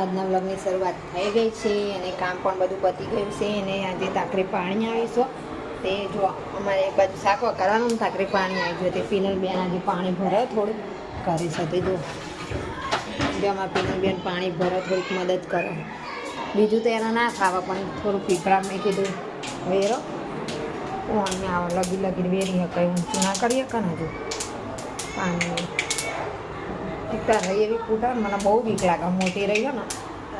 આજના વ્લોગની શરૂઆત થઈ ગઈ છે અને કામ પણ બધું પતી ગયું છે અને આજે તાકરે પાણી આવીશું. તે જો અમારે એક બાજુ શાક તાકરે પાણી આવી ગયું. તે પિનલ બેન આજે પાણી ભરે થોડું કરે છે તે જો. પિનલ બેન પાણી ભરે થોડીક મદદ કરો. બીજું તો એના ના ખાવા, પણ થોડું પીપળા મેં કીધું વેરો. હું અહીંયા લગી લગી વેરી શકાય ઊંચું ના કરીએ કે હજુ પાણી ટીકતા રહી એવી કૂટા મને બહુ બીક લાગે. મોટી રહી ને,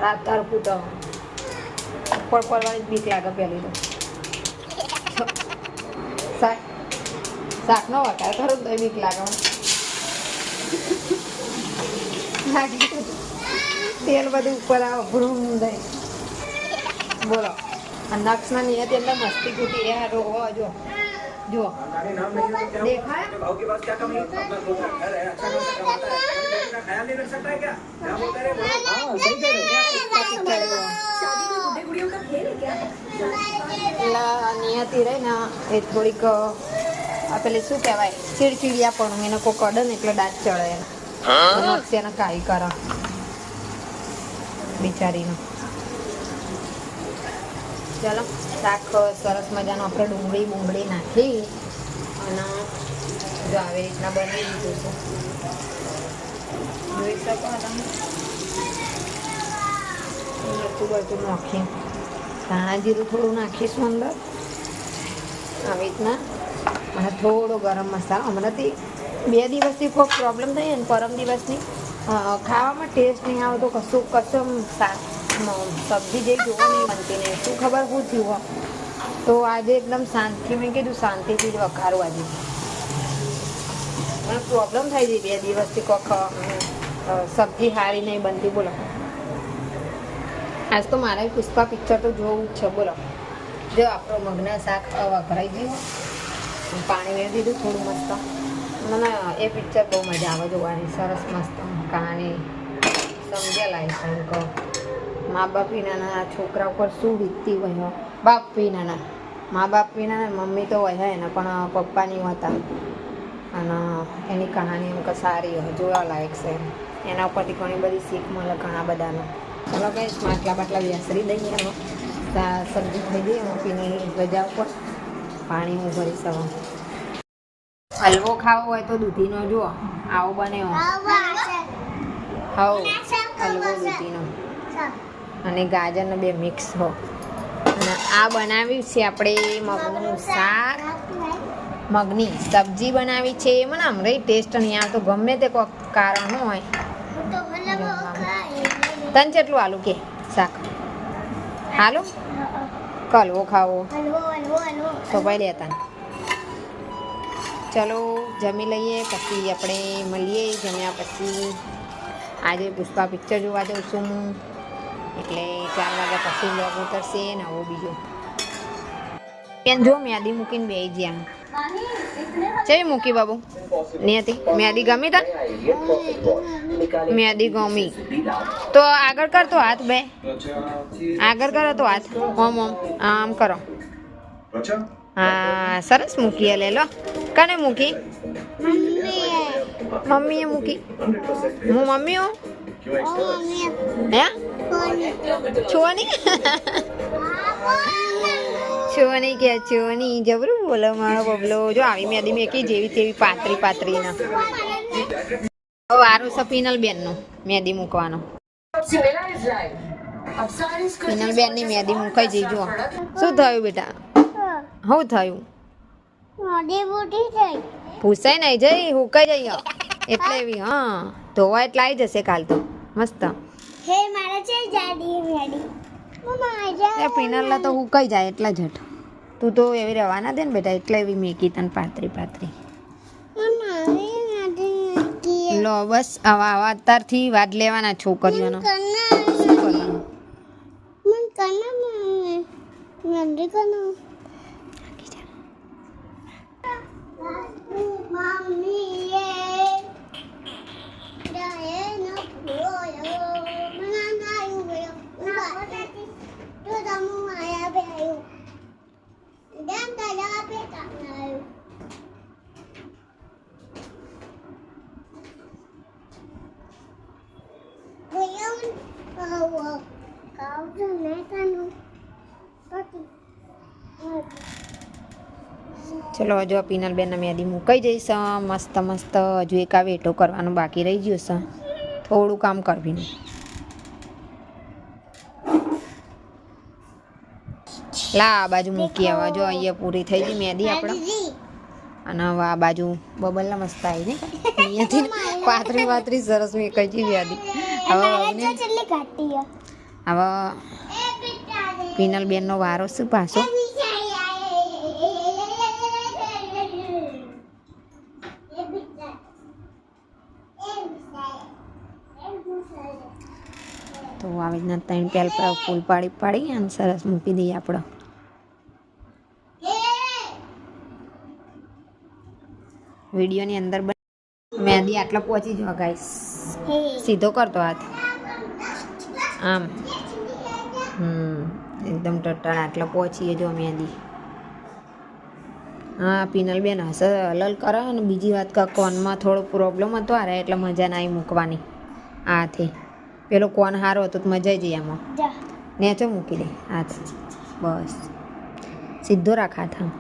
રાત તાર કૂટા ઉપર પડવાની જ બીક લાગે પહેલી તો. શાક શાકનો વટાર ખરું તો બીક લાગે. તેલ બધું ઉપર આવે, ભૂમ દઈ બોલો. નક્ષના નિયત એટલે મસ્તી કૂટી રહ્યા. રોવો જો. જો દેખાય भाव के पास क्या कमी है अपना सोच रखा है अच्छा खासा कमाता है बेटे का ख्याल नहीं रख सकता है क्या क्या बोलते रहे बोलो हाँ सही कह रहे हो એટલે નિયતિ રહી ને એ થોડીક આ પેલી શું કહેવાય ચીડચીડિયા પણ એને કોઈ કડે ને એટલે દાંત ચડે એને નક્ષ એને કાંઈ કરે બિચારીને ચાલો, શાક સરસ મજાનું આપણે ડુંગળી બુંગળી નાખી અને જો આવી રીતના બનાવી દીધું છે. જોઈ શકો તમે? મરચું બરચું નાખી. ધાણા જીરું થોડું નાખીશું અંદર. આવી રીતના. અને થોડો ગરમ મસાલો. હમણાંથી બે દિવસથી કોઈ પ્રોબ્લેમ થઈ ને પરમ દિવસની. ખાવામાં ટેસ્ટ નહીં આવે તો કશું કશું મ- સબ્જી જે જોવા નહીં બનતી નહીં શું ખબર શું થયું તો આજે એકદમ શાંતિ, મેં કીધું શાંતિથી જ વખારું આજે. મને પ્રોબ્લેમ થઈ ગઈ બે દિવસથી કોક સબ્જી સારી નહીં બનતી. બોલો. આજ તો મારે પુષ્પા પિક્ચર તો જોવું જ છે. બોલો. જો આપણો મગના શાક વઘરાઈ ગયું પાણી મેળવી દીધું થોડું મસ્ત. મને એ પિક્ચર બહુ મજા આવે જોવાની. સરસ મસ્ત કહાની એ કહો. મા બાપ વિનાના છોકરા ઉપર શું વીતતી હોય બાપ વિનાના મા બાપ વિના મમ્મી તો હોય એના પણ પપ્પાની હતા. અને એની કહાની એમ કે સારી જોવા લાયક છે. એના ઉપરથી ઘણી બધી શીખ મળે ઘણા બધાનો. ચલો કઈ માટલા બાટલા વ્યાસરી દઈએ એમાં સબ્જી ખાઈ દઈએ મમ્મીની પીની રજા ઉપર. પાણી હું ભરી શકું હલવો ખાવો હોય તો દૂધીનો જુઓ. આવો બને હવ હલવો દૂધીનો. અને ગાજરનો બે મિક્સ હો. અને આ બનાવ્યું છે આપણે મગનું શાક. મગની સબ્જી બનાવી છે. મને હમણાં ટેસ્ટ નહીં આવતો ગમે તે કોઈ કારણ હોય. તને કેટલું આલુ કે શાક? હાલો? કલવો ખાવો. તો ભાઈ લેતા ચલો, જમી લઈએ, પછી આપણે મળીએ જમ્યા પછી. આજે પુષ્પા પિક્ચર જોવા જાઉં છું હું. એટલે ચાર વાગ્યા પછી લોગ ઉતરશે ને આવું બીજું. બેન જો મ્યાદી મૂકીને બે જ્યાં ચઈ મૂકી બાબુ? ની મ્યાદી ગમી તા મ્યાદી ગમી. તો આગળ કર તો હાથ બે. આગળ કરો તો હાથ. ઓમ ઓમ. આમ કરો. હા સરસ મૂકી લે લો. કને મૂકી? મમ્મીએ મૂકી. હું મમ્મી હું? હે? છોની છોની કે છોની જબરું બોલો મારો બબલો. જો આવી મેદી મેકી જેવી તેવી પાતરી પાતરી ના. વારું છે પીનલ બેનનું મેદી મૂકવાનો. સફિનલ બેનની મેદી મૂકાઈ જઈ જુઓ. શું થયું બેટા? શું થયું? પૂછાય નહીં જઈ હુકાઈ જઈ એટલે એવી હા. ધોવા એટલે આવી જશે કાલ તો. મસ્ત. હે મારા છે જાડી મેડી મમ્મા જા. પીનલના તો હુકાઈ જાય એટલા જટ. તું તો એવી રહેવાના દે ને બેટા એટલે એવી મેકી તને પાતરી પાતરી લો બસ આવા આવા. અત્યારથી વાદ લેવાના છોકરીઓનો. મમ્મી નાડી કના મમ્મી એ ડાયે ન ભૂયો મના નાયું ગયો ઉબા તો તમુ આયા બે આયો ડેમ દાદા પે કાનાયો ભૂયો ખાવું ખાવું છું ને તનું પછી ચલો હજુ આ પીનલબેનના મેદી મૂકાઈ જઈશ. મસ્ત મસ્ત હજુ એક આ વેટો કરવાનું બાકી રહી ગયું છે. થોડું કામ કરવીને. લા આ બાજુ મૂકી આવા. જો અહીંયા પૂરી થઈ ગઈ મેદી આપણે. અને હવે આ બાજુ બબલના મસ્ત આવી ને. અહીંયાથી પાતરી પાતરી સરસ મેં કહી ગઈ વ્યાદી હવે હવે એ પિતા પીનલબેનનો વારો શું પાછો? આવી રીતના ત્રણ પેલ ફૂલ પાડી પાડી અને સરસ મૂકી દઈએ આપણે. વિડીયોની અંદર મહેંદી આટલા પહોંચી જવા ગાઈસ. સીધો કરતો હાથ. આમ. હમ, એકદમ ટટ્ટાણ આટલા પહોંચીએ જો મહેંદી હા પિનલબેન હશે, હલલ કરે અને બીજી વાત કે, કોનમાં થોડો પ્રોબ્લેમ હતો આ એટલે મજા ના આવી મૂકવાની. હાથે. પેલો કોન સારો હતો તો મજા જઈએ આમાં. નેચો મૂકી દે હાથ. બસ. સીધો રાખ હાથ આમ.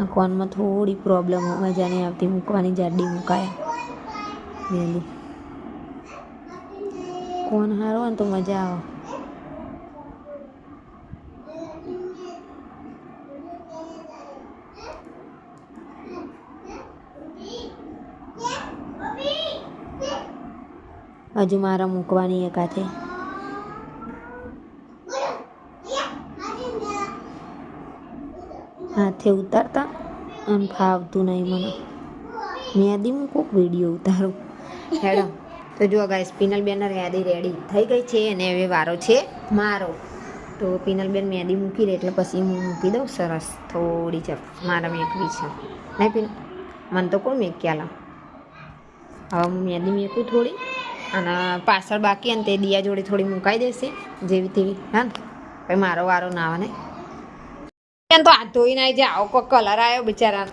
આ કોનમાં થોડી પ્રોબ્લેમ મજા નહીં આવતી મૂકવાની જાડી મુકાય. મહેંદી કોણ સારો ને તો મજા આવે હજુ મારા મૂકવાની એક હાથે ઉતારતા અને ફાવતું નહીં મને મેદી હું કોઈક વીડિયો ઉતારું હેડો તો જો ગાઈસ પિનલબેન યાદી રેડી થઈ ગઈ છે અને હવે વારો છે મારો. તો પિનલબેન મેદી મૂકી દે એટલે પછી હું મૂકી દઉં સરસ. થોડી ચપ મારા મેકવી છે. નહીં પિન, મને તો કોણ મેક્યાલા હવે હું મેદી મેકું થોડી અને પાછળ બાકી અને તે દિયા જોડે થોડી મુકાઈ દેશે. જેવી તેવી, હા ને? ભાઈ મારો વારો ના આવે ને? તો આ ધોઈને આવી જાઓ આવો કોઈ કલર આવ્યો બિચારા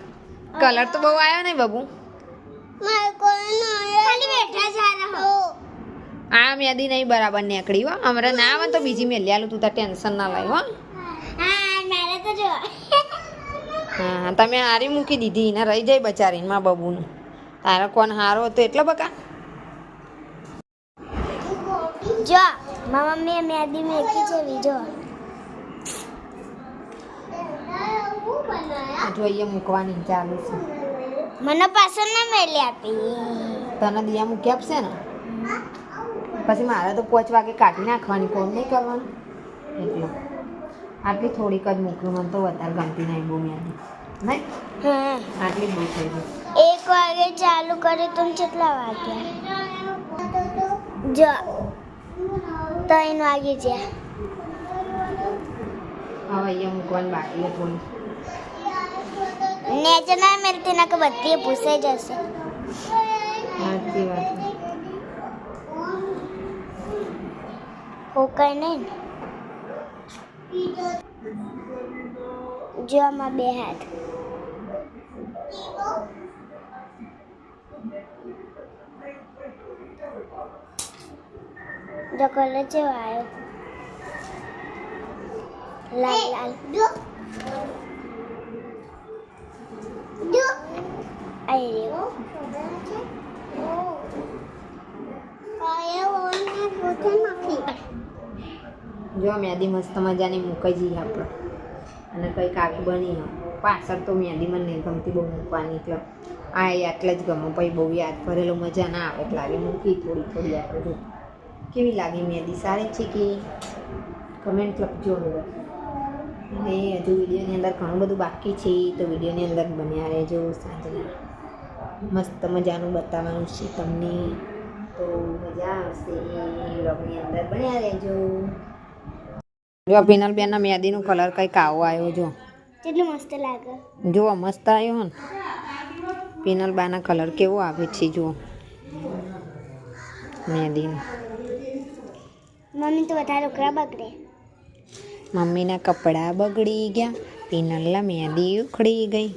કલર તો બહુ આવ્યો ને બાબુ. આ મેદી નહીં બરાબર નીકળી હો. અમારે ના આવે તો બીજી મેં આલું તું તાર ટેન્શન ના લાવ હો. તમે હારી મૂકી દીધી ને રહી જાય બચારીને માં બબુનું. તારો કોણ હારો હતો એટલો બકા. જો મારા મમ્મીએ મેદી મેકી છે બીજો. અહીંયા મૂકવાની ચાલુ છે. મને પાછળ ના મેલી આપી. તને દિયા મૂકી આપશે ને? પછી મારે તો પાંચ વાગે કાઢી નાખવાની કોણ નહીં કરવાનું. એટલે આટલી થોડીક જ મૂક્યું મને તો વધારે ગમતી નહીં બહુ મેં. નહીં? આટલી બહુ થઈ ગઈ. એક વાગે ચાલુ કરે તો કેટલા વાગ્યા જો ત્રણ વાગે છે હવે અહીંયા મૂકવાની બાકી છે થોડી નેચે ના મેલતી ના કે બધી પૂછાઈ જશે. સાચી વાત. છે. હોકાય નહીં જો આમાં બે હાથ. જો કલર જેવો આવ્યો. લાલ લાલ. જો મેદી મસ્ત મજાની મૂકી જઈએ આપણે. અને કંઈક આવી બની. પાછળ તો મેદી મને ગમતી બહુ મૂકવાની, એટલે આ એ આટલે જ ગમે. પછી બહુ યાદ ભરેલો મજા ના આવે, એટલે આવી મૂકી થોડી થોડી આપણે કેવી લાગી મેદી સારી છે કે? કમેન્ટ લખજો અંદર અને હજુ વિડીયોની અંદર ઘણું બધું બાકી છે તો વિડીયોની અંદર બન્યા રહેજો સાંજે મસ્ત મજાનું બતાવવાનું છે તમને. તો મજા આવશે બ્લોગની અંદર. બન્યા રહેજો. જો પિનલ બેનના મેદીનો કલર કંઈક આવો આવ્યો જો. કેટલું મસ્ત લાગે? જુઓ મસ્ત આવ્યો ને પિનલ બાના કલર કેવો આવે છે જુઓ મેદીનો. મમ્મી તો વધારે ઉકરા બગડે મમ્મીના કપડાં બગડી ગયા. પિનલ્લા મહેંદી ઉખડી ગઈ.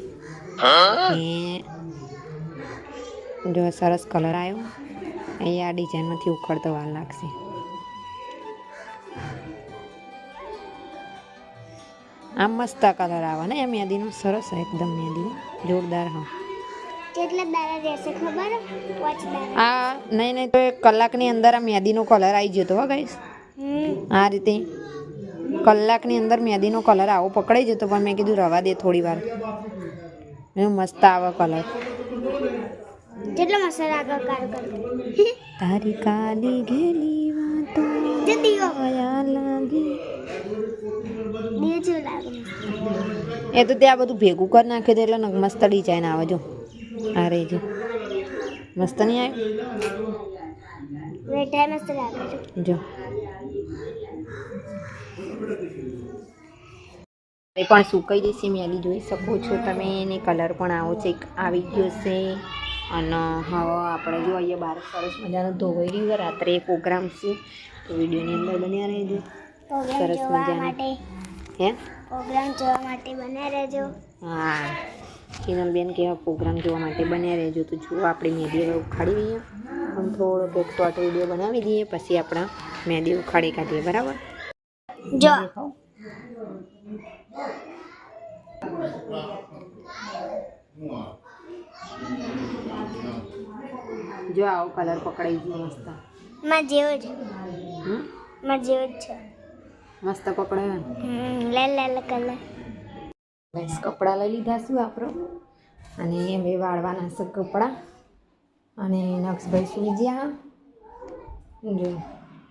જો સરસ કલર આવ્યો અહીંયા આ ડિઝાઇનમાંથી ઉખડતો વાર લાગશે આમ મસ્ત કલર આવે ને એ મહેંદીનો સરસ એકદમ મહેંદી જોરદાર હા. આ નહીં નહીં તો એક કલાકની અંદર આ મહેંદીનો કલર આવી જતો હો ગઈશ હમ. આ રીતે. કલાકની અંદર મહેંદીનો કલર આવો પકડાઈ જતો પણ મેં કીધું રવા દે થોડી વાર. મસ્ત આવે કલર. કેટલો મસાલા આગળ કાર કર તારી કાલી ઘેલી વાતો એ તો ત્યાં બધું ભેગું કરી નાખે છે એટલે મસ્ત ડિઝાઇન આવે જો. આ રે જો મસ્ત નહીં આવ્યું જો. એ પણ સુકાઈ જશે મેલી જોઈ શકો છો. તમે એને કલર પણ આવો છે આવી ગયો છે. અને હવે આપણે જો અહીંયા બહાર સરસ મજાનું ધોવાઈ રહ્યું રાત્રે પ્રોગ્રામ છે. તો વિડીયોની અંદર બન્યા રહેજો. સરસ મજાનું. હે? પ્રોગ્રામ જોવા માટે બન્યા રહેજો. હા. કિરણબેન કેવા પ્રોગ્રામ જોવા માટે બન્યા રહેજો. તો જુઓ આપણે મેદી હવે ઉખાડી દઈએ પણ થોડોક એક શોર્ટ વીડિયો બનાવી દઈએ. પછી આપણે મેદી ઉખાડી કાઢીએ. બરાબર? જો. જો આવો કલર પકડાઈ ગયો મસ્ત. માં જેવો જ? માં જેવો જ છે. મસ્ત પકડાયો ને? હમ લાલ લાલ કલર બસ કપડાં લઈ લીધા શું આપણો? અને હવે વાળવાના છે કપડાં. અને નક્ષભાઈ સૂઈ ગયા. જો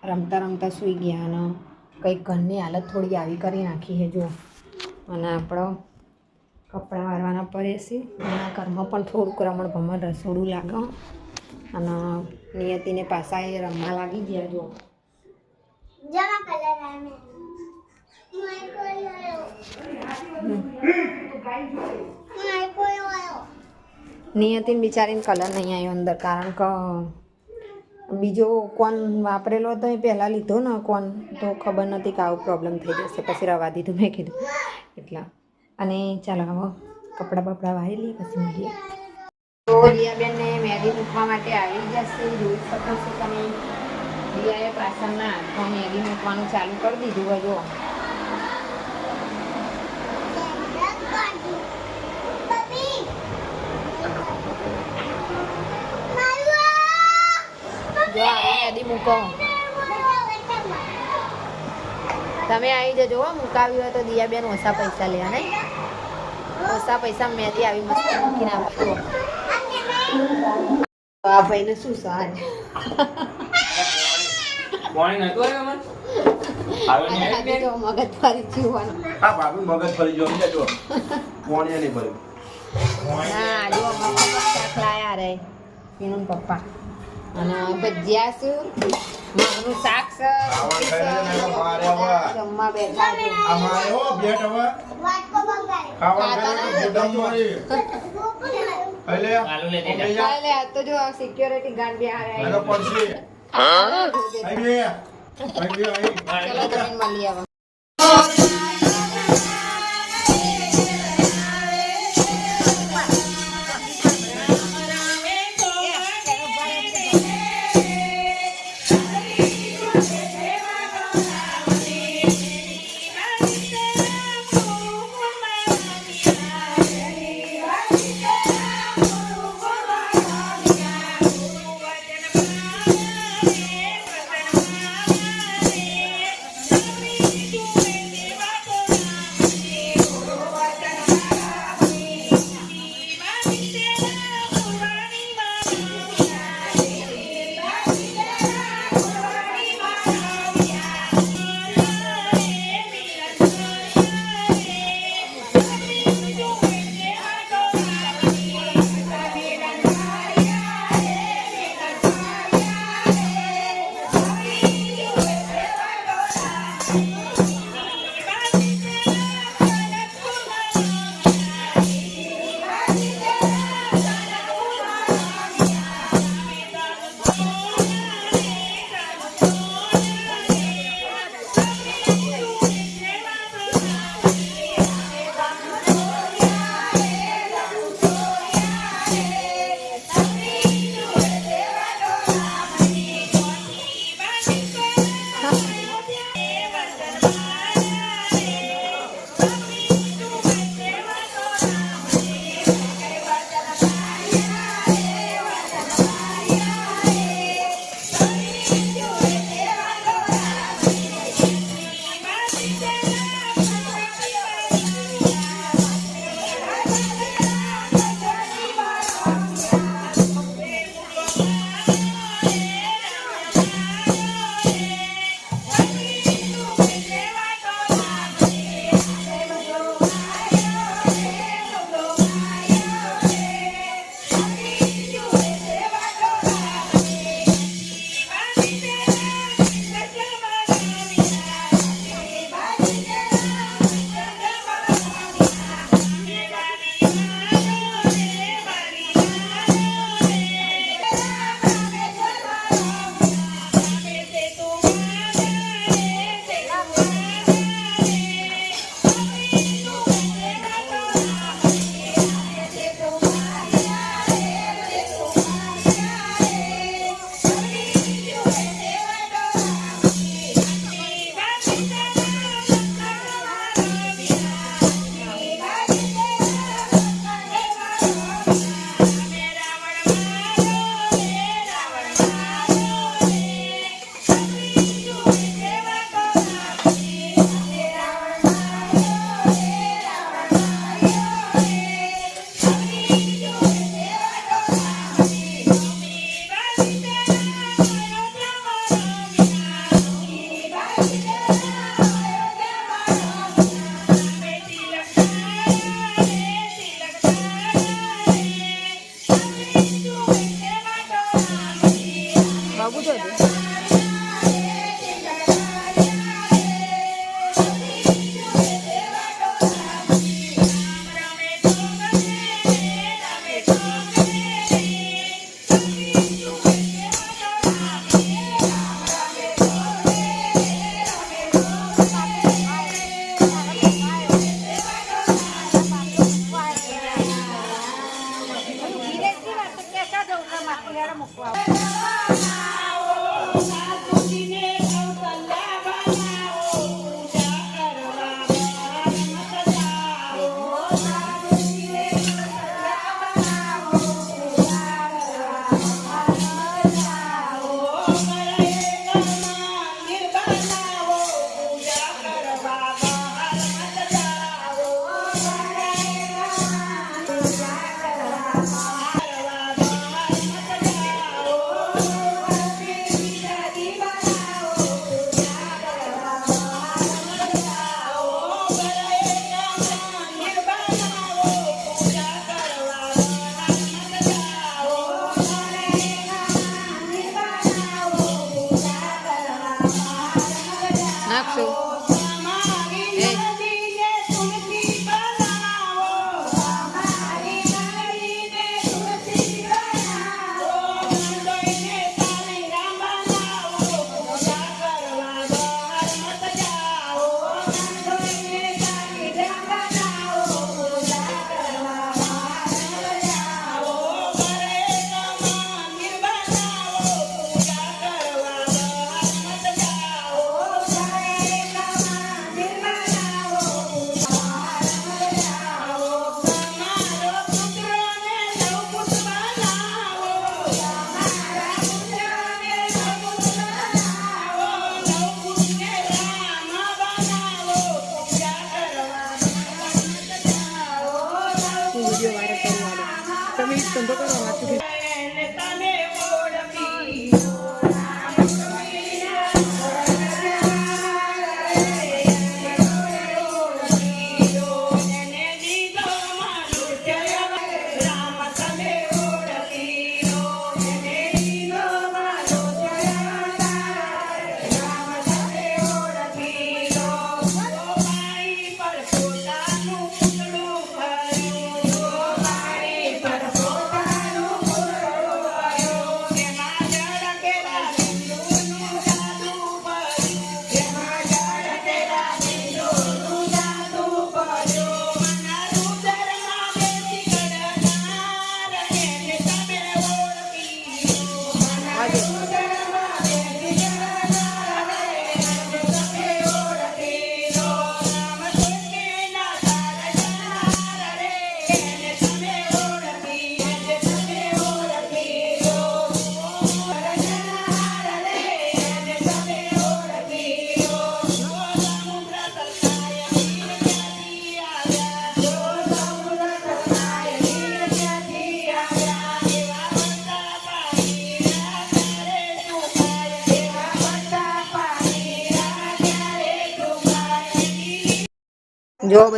રમતા રમતા સૂઈ ગયા અને કંઈક ઘરની હાલત થોડી આવી કરી નાખી છે જો અને આપણો કપડાં વારવાના પડે છે. અને ઘરમાં પણ થોડુંક રમણ ભમણ રસોડું લાગે. અને નિયતિને પાછા એ રમવા લાગી ગયા જો. નિયતિને બિચારીને કલર નહીં આવ્યો અંદર કારણ કે બીજો કોન વાપરેલો હતો એ પહેલાં લીધો ને કોન તો ખબર નથી કે આવું પ્રોબ્લેમ થઈ જશે. પછી રવા દીધું મેં કીધું. એટલા. અને ચાલો હવે કપડાં બપડા વાળી લઈએ પછી મળીએ. તો દિયાબેનને મેગી મૂકવા માટે આવી જશે. જોઈ શકો છો તમે. રિયાએ પાછળના હાથમાં મેગી મૂકવાનું ચાલુ કરી દીધું હોય જો મેગી મૂકો. તમે આવી જજો હો મુકાવી હોય તો દિયાબેન ઓછા પૈસા લે નહીં ઓછા પૈસા મેથી આવી મસ્ત મૂકીને આપજો. આ ભાઈને શું સાજ મગજ ફરી જીવવાનું. મગજ ફરી જો નહીં ભર્યું ના જો મમ્મી શાક લાયા રે. એનું પપ્પા. અને ભજીયા શું? મગનું શાક છે. જમવા બેઠા છે. આ હો હવે. વાટકો મારી. એટલે આલુ તો જો સિક્યોરિટી ગાર્ડ બી આ આ તો પડશે. આવી ગઈ. આવી આવી. ચલો તમે મળી આવો.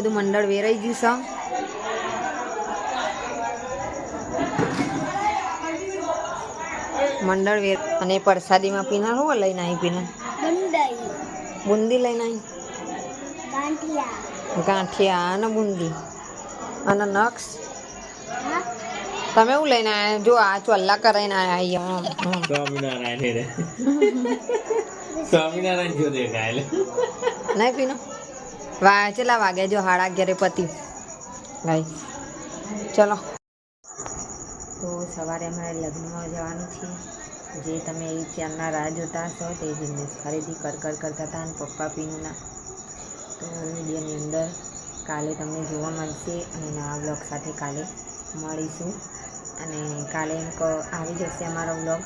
બધું મંડળ વેરાઈ ગયું છે. મંડળ વેર અને પ્રસાદીમાં પીનાર શું લઈને આવી પીનાર બુંદી લઈને આવી ગાંઠિયા. ગાંઠિયા અને બુંદી. અને નક્ષ તમે શું લઈને આવ્યા જો આ ચોલ્લા કરાઈને આવ્યા. સ્વામિનારાયણ સ્વામિનારાયણ જો દેખાય નહીં પીનો? વા ચેલા વાગે જો હાડા અગિયારે પતિ. ભાઈ, ચલો. તો સવારે અમારે લગ્નમાં જવાનું છે. જે તમે એ ચારના રાહ જોતા હશો તે બિઝનેસ ખરીદી કર કર, કરતા હતા અને પપ્પા પીનુંના. તો વિડીયોની અંદર કાલે તમને જોવા મળશે અને નવા બ્લોગ સાથે કાલે મળીશું. અને કાલે એમ આવી જશે અમારો બ્લોગ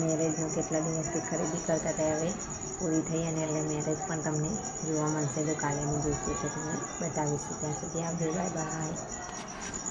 મેરેજનું કેટલા દિવસથી ખરીદી કરતા હતા હવે. પૂરી થઈ અને એટલે મેરેજ પણ તમને જોવા મળશે. તો કાલે અમે જોઈશું તો તમને બતાવીશું. ત્યાં સુધી આવજો. Bye bye